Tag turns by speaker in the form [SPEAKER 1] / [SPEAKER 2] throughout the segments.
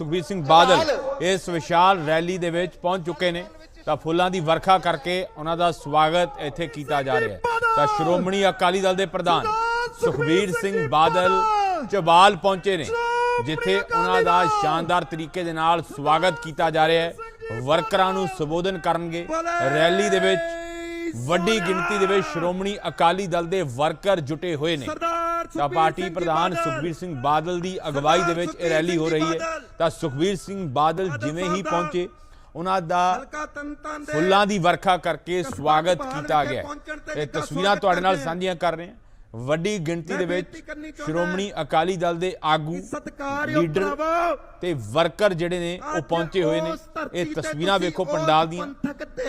[SPEAKER 1] ਸੁਖਬੀਰ ਸਿੰਘ ਬਾਦਲ ਇਸ ਵਿਸ਼ਾਲ ਰੈਲੀ ਦੇ ਵਿੱਚ ਪਹੁੰਚ ਚੁੱਕੇ ਨੇ। ਤਾਂ ਫੁੱਲਾਂ ਦੀ ਵਰਖਾ ਕਰਕੇ ਉਹਨਾਂ ਦਾ ਸਵਾਗਤ ਇੱਥੇ ਕੀਤਾ ਜਾ ਰਿਹਾ ਹੈ। ਤਾਂ ਸ਼੍ਰੋਮਣੀ ਅਕਾਲੀ ਦਲ ਦੇ ਪ੍ਰਧਾਨ ਸੁਖਬੀਰ ਸਿੰਘ ਬਾਦਲ ਚਬਾਲ ਪਹੁੰਚੇ ਨੇ। ਜਿੱਥੇ ਉਹਨਾਂ ਦਾ ਸ਼ਾਨਦਾਰ ਤਰੀਕੇ ਦੇ ਨਾਲ ਸਵਾਗਤ ਕੀਤਾ ਜਾ ਰਿਹਾ ਹੈ। ਵਰਕਰਾਂ ਨੂੰ ਸੰਬੋਧਨ ਕਰਨਗੇ। ਰੈਲੀ ਦੇ ਵਿੱਚ ਵੱਡੀ ਗਿਣਤੀ ਦੇ ਵਿੱਚ ਸ਼੍ਰੋਮਣੀ ਅਕਾਲੀ ਦਲ ਦੇ ਵਰਕਰ ਜੁਟੇ ਹੋਏ ਨੇ। ਤਾਂ ਪਾਰਟੀ ਪ੍ਰਧਾਨ ਸੁਖਬੀਰ ਸਿੰਘ ਬਾਦਲ ਦੀ ਅਗਵਾਈ ਦੇ ਵਿੱਚ ਇਹ ਰੈਲੀ ਹੋ ਰਹੀ ਹੈ। ਤਾਂ ਸੁਖਬੀਰ ਸਿੰਘ ਬਾਦਲ ਜਿਵੇਂ ਹੀ ਪਹੁੰਚੇ ਉਹਨਾਂ ਦਾ ਫੁੱਲਾਂ ਦੀ ਵਰਖਾ ਕਰਕੇ ਸਵਾਗਤ ਕੀਤਾ ਗਿਆ। ਇਹ ਤਸਵੀਰਾਂ ਤੁਹਾਡੇ ਨਾਲ ਸਾਂਝੀਆਂ ਕਰ ਰਹੇ ਹਾਂ। ਵੱਡੀ ਗਿਣਤੀ ਦੇ ਵਿੱਚ ਸ਼੍ਰੋਮਣੀ ਅਕਾਲੀ ਦਲ ਦੇ ਆਗੂ ਲੀਡਰ ਤੇ ਵਰਕਰ ਜਿਹੜੇ ਨੇ ਉਹ ਪਹੁੰਚੇ ਹੋਏ ਨੇ। ਇਹ ਤਸਵੀਰਾਂ ਵੇਖੋ ਪੰਡਾਲ ਦੀਆਂ।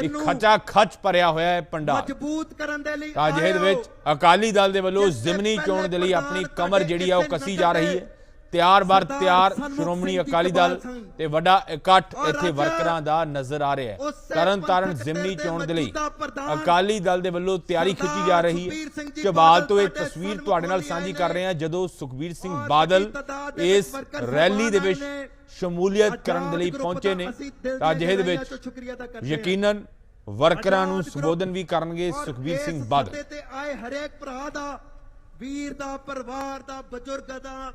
[SPEAKER 1] ਇੱਕ ਖਚਾ ਖਚ ਭਰਿਆ ਹੋਇਆ ਹੈ ਪੰਡਾਲ।
[SPEAKER 2] ਮਜ਼ਬੂਤ ਕਰਨ ਦੇ ਲਈ
[SPEAKER 1] ਤਾਂ ਜਿਹਦੇ ਵਿੱਚ ਅਕਾਲੀ ਦਲ ਦੇ ਵੱਲੋਂ ਜ਼ਿਮਨੀ ਚੋਣ ਦੇ ਲਈ ਆਪਣੀ ਕਮਰ ਜਿਹੜੀ ਆ ਉਹ ਕੱਸੀ ਜਾ ਰਹੀ ਹੈ। ਤਿਆਰ ਬਰ ਤਿਆਰ ਸ਼੍ਰੋਮਣੀ ਅਕਾਲੀ ਦਲ ਤੇ ਵੱਡਾ ਇਕੱਠ ਇੱਥੇ ਵਰਕਰਾਂ ਦਾ ਨਜ਼ਰ ਆ ਰਿਹਾ ਹੈ। ਤਰਨ ਤਾਰਨ ਜ਼ਿਮਨੀ ਚੋਣ ਦੇ ਲਈ ਅਕਾਲੀ ਦਲ ਦੇ ਵੱਲੋਂ ਤਿਆਰੀ ਖਿੱਚੀ ਜਾ ਰਹੀ ਹੈ। ਝਬਾਲ ਤੋਂ ਇਹ ਤਸਵੀਰ ਤੁਹਾਡੇ ਨਾਲ ਸਾਂਝੀ ਕਰ ਰਹੇ ਹਾਂ ਜਦੋਂ ਸੁਖਬੀਰ ਸਿੰਘ ਬਾਦਲ ਇਸ ਰੈਲੀ ਦੇ ਵਿੱਚ ਸ਼ਮੂਲੀਅਤ ਕਰਨ ਦੇ ਲਈ ਪਹੁੰਚੇ ਨੇ। ਤਾਂ ਜਿਹਦੇ ਵਿੱਚ ਯਕੀਨਨ ਵਰਕਰਾਂ ਨੂੰ ਸੰਬੋਧਨ ਵੀ ਕਰਨਗੇ ਸੁਖਬੀਰ ਸਿੰਘ ਬਾਦਲ।
[SPEAKER 2] ਤੇ ਆਏ ਹਰੇਕ ਭਰਾ ਦਾ ਵੀਰ ਦਾ ਪਰਿਵਾਰ ਦਾ ਬਜ਼ੁਰਗ ਦਾ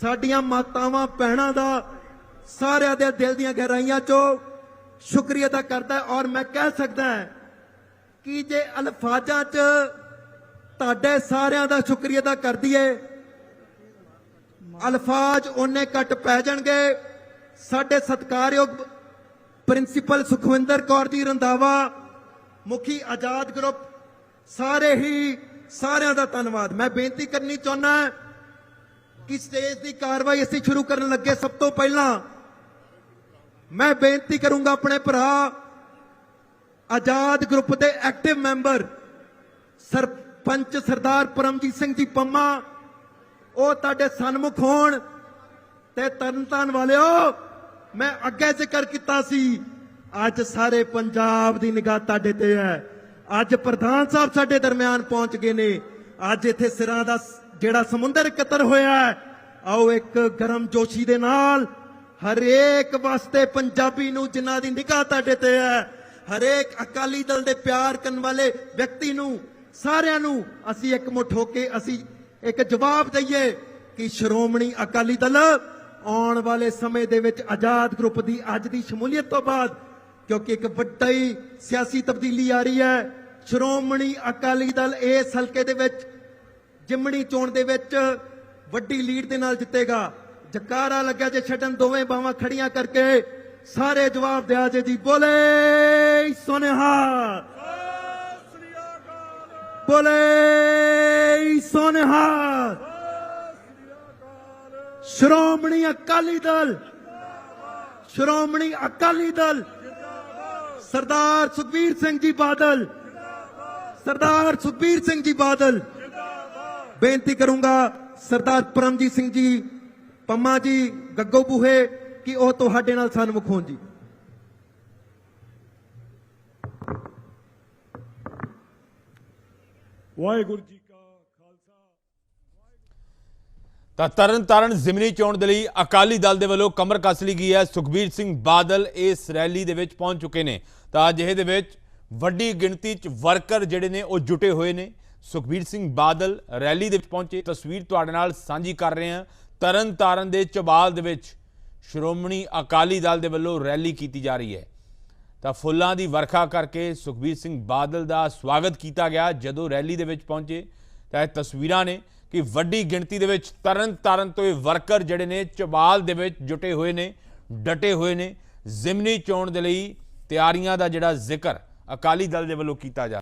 [SPEAKER 2] ਸਾਡੀਆਂ ਮਾਤਾਵਾਂ, ਭੈਣਾਂ ਦਾ ਸਾਰਿਆਂ ਦੇ ਦਿਲ ਦੀਆਂ ਗਹਿਰਾਈਆਂ ਚੋਂ ਸ਼ੁਕਰੀਆ ਅਦਾ ਕਰਦਾ ਔਰ ਮੈਂ ਕਹਿ ਸਕਦਾ ਕਿ ਜੇ ਅਲਫਾਜ਼ਾਂ 'ਚ ਤੁਹਾਡੇ ਸਾਰਿਆਂ ਦਾ ਸ਼ੁਕਰੀਆ ਅਦਾ ਕਰਦੀ ਦਈਏ, ਅਲਫਾਜ਼ ਉਹਨੇ ਘੱਟ ਪੈ ਜਾਣਗੇ। ਸਾਡੇ ਸਤਿਕਾਰਯੋਗ ਪ੍ਰਿੰਸੀਪਲ ਸੁਖਵਿੰਦਰ ਕੌਰ ਜੀ ਰੰਧਾਵਾ, ਮੁਖੀ ਆਜ਼ਾਦ ਗਰੁੱਪ, ਸਾਰੇ ਹੀ ਸਾਰਿਆਂ ਦਾ ਧੰਨਵਾਦ। ਮੈਂ ਬੇਨਤੀ ਕਰਨੀ ਚਾਹੁੰਦਾ ਕਿ ਸਟੇਜ ਦੀ ਕਾਰਵਾਈ ਅਸੀਂ ਸ਼ੁਰੂ ਕਰਨ ਲੱਗੇ ਸਭ ਤੋਂ ਪਹਿਲਾਂ। ਮੈਂ ਬੇਨਤੀ ਕਰੂੰਗਾ ਆਪਣੇ ਭਰਾ, ਆਜ਼ਾਦ ਗਰੁੱਪ ਦੇ ਐਕਟਿਵ ਮੈਂਬਰ, ਸਰਪੰਚ ਸਰਦਾਰ ਪਰਮਜੀਤ ਸਿੰਘ ਜੀ ਪੰਮਾ, ਉਹ ਤੁਹਾਡੇ ਸਨਮੁਖ ਹੋਣ ਤੇ ਤਰਨਤਾਰਨ ਵਾਲਿਓ, ਮੈਂ ਅੱਗੇ ਜ਼ਿਕਰ ਕੀਤਾ ਸੀ, ਅੱਜ ਸਾਰੇ ਪੰਜਾਬ ਦੀ ਨਿਗਾਹ ਤੁਹਾਡੇ ਤੇ ਹੈ। ਅੱਜ ਪ੍ਰਧਾਨ ਸਾਹਿਬ ਸਾਡੇ ਦਰਮਿਆਨ ਪਹੁੰਚ ਗਏ ਨੇ। ਅੱਜ ਇੱਥੇ ਸਿਰਾਂ ਦਾ ਜਿਹੜਾ ਸਮੁੰਦਰ ਕਤਰ ਹੋਇਆ ਆਓ ਇੱਕ ਗਰਮ ਜੋਸ਼ੀ ਦੇ ਨਾਲ ਹਰੇਕ ਵਾਸਤੇ ਪੰਜਾਬੀ ਨੂੰ ਜਿਨ੍ਹਾਂ ਦੀ ਨਿਗਾਹ ਤੁਹਾਡੇ ਤੇ ਹੈ, ਹਰੇਕ ਅਕਾਲੀ ਦਲ ਦੇ ਪਿਆਰ ਕਰਨ ਵਾਲੇ ਵਿਅਕਤੀ ਨੂੰ, ਸਾਰਿਆਂ ਨੂੰ ਅਸੀਂ ਇੱਕ ਮੁੱਠ ਹੋ ਕੇ ਅਸੀਂ ਇੱਕ ਜਵਾਬ ਦਈਏ ਕਿ ਸ਼੍ਰੋਮਣੀ ਅਕਾਲੀ ਦਲ ਆਉਣ ਵਾਲੇ ਸਮੇਂ ਦੇ ਵਿੱਚ ਆਜ਼ਾਦ ਗਰੁੱਪ ਦੀ ਅੱਜ ਦੀ ਸ਼ਮੂਲੀਅਤ ਤੋਂ ਬਾਅਦ, ਕਿਉਂਕਿ ਇੱਕ ਵੱਡਾ ਹੀ ਸਿਆਸੀ ਤਬਦੀਲੀ ਆ ਰਹੀ ਹੈ, ਸ਼੍ਰੋਮਣੀ ਅਕਾਲੀ ਦਲ ਇਸ ਹਲਕੇ ਦੇ ਵਿੱਚ ਜਿਮਣੀ ਚੋਣ ਦੇ ਵਿੱਚ ਵੱਡੀ ਲੀਡ ਦੇ ਨਾਲ ਜਿੱਤੇਗਾ। ਜਕਾਰਾ ਲੱਗਿਆ ਜੇ ਛੱਡਣ ਦੋਵੇਂ ਬਾਹਾਂ ਖੜੀਆਂ ਕਰਕੇ ਸਾਰੇ ਜਵਾਬ ਦਿਆ ਜੇ ਜੀ ਬੋਲੇ ਸੋਨਿਹਾ। ਬੋਲੇ ਸੋਨਿਹਾ। ਸ਼੍ਰੋਮਣੀ ਅਕਾਲੀ ਦਲ। ਸ਼੍ਰੋਮਣੀ ਅਕਾਲੀ ਦਲ। ਸਰਦਾਰ ਸੁਖਬੀਰ ਸਿੰਘ ਜੀ ਬਾਦਲ। ਸਰਦਾਰ ਸੁਖਬੀਰ ਸਿੰਘ ਜੀ ਬਾਦਲ। ਬੇਨਤੀ ਕਰੂੰਗਾ ਸਰਦਾਰ ਪਰਮਜੀਤ ਸਿੰਘ ਜੀ ਪੰਮਾ ਜੀ ਗੱਗੋ ਬੂਹੇ ਕਿ ਉਹ ਤੁਹਾਡੇ ਨਾਲ ਸਨਮੁਖ ਹੋਣ ਜੀ।
[SPEAKER 3] ਵਾਹਿਗੁਰੂ ਜੀ ਕਾ ਖਾਲਸਾ।
[SPEAKER 1] ਤਾਂ ਤਰਨ ਤਾਰਨ ਜ਼ਿਮਨੀ ਚੋਣ ਦੇ ਲਈ ਅਕਾਲੀ ਦਲ ਦੇ ਵੱਲੋਂ ਕਮਰ ਕੱਸ ਲਈ ਗਈ ਹੈ। ਸੁਖਬੀਰ ਸਿੰਘ ਬਾਦਲ ਇਸ ਰੈਲੀ ਦੇ ਵਿੱਚ ਪਹੁੰਚ ਚੁੱਕੇ ਨੇ। ਤਾਂ ਅਜਿਹੇ ਦੇ ਵਿੱਚ ਵੱਡੀ ਗਿਣਤੀ 'ਚ ਵਰਕਰ ਜਿਹੜੇ ਨੇ ਉਹ ਜੁਟੇ ਹੋਏ ਨੇ। ਸੁਖਬੀਰ ਸਿੰਘ ਬਾਦਲ ਰੈਲੀ ਦੇ ਵਿੱਚ ਪਹੁੰਚੇ। ਤਸਵੀਰ ਤੁਹਾਡੇ ਨਾਲ ਸਾਂਝੀ ਕਰ ਰਹੇ ਹਾਂ। ਤਰਨ ਤਾਰਨ ਦੇ ਚਬਾਲ ਦੇ ਵਿੱਚ ਸ਼੍ਰੋਮਣੀ ਅਕਾਲੀ ਦਲ ਦੇ ਵੱਲੋਂ ਰੈਲੀ ਕੀਤੀ ਜਾ ਰਹੀ ਹੈ। ਤਾਂ ਫੁੱਲਾਂ ਦੀ ਵਰਖਾ ਕਰਕੇ ਸੁਖਬੀਰ ਸਿੰਘ ਬਾਦਲ ਦਾ ਸਵਾਗਤ ਕੀਤਾ ਗਿਆ ਜਦੋਂ ਰੈਲੀ ਦੇ ਵਿੱਚ ਪਹੁੰਚੇ। ਤਾਂ ਇਹ ਤਸਵੀਰਾਂ ਨੇ ਕਿ ਵੱਡੀ ਗਿਣਤੀ ਦੇ ਵਿੱਚ ਤਰਨ ਤਾਰਨ ਤੋਂ ਇਹ ਵਰਕਰ ਜਿਹੜੇ ਨੇ ਚਬਾਲ ਦੇ ਵਿੱਚ ਜੁਟੇ ਹੋਏ ਨੇ, ਡਟੇ ਹੋਏ ਨੇ। ਜ਼ਿਮਨੀ ਚੋਣ ਦੇ ਲਈ ਤਿਆਰੀਆਂ ਦਾ ਜਿਹੜਾ ਜ਼ਿਕਰ ਅਕਾਲੀ ਦਲ ਦੇ ਵੱਲੋਂ ਕੀਤਾ ਜਾ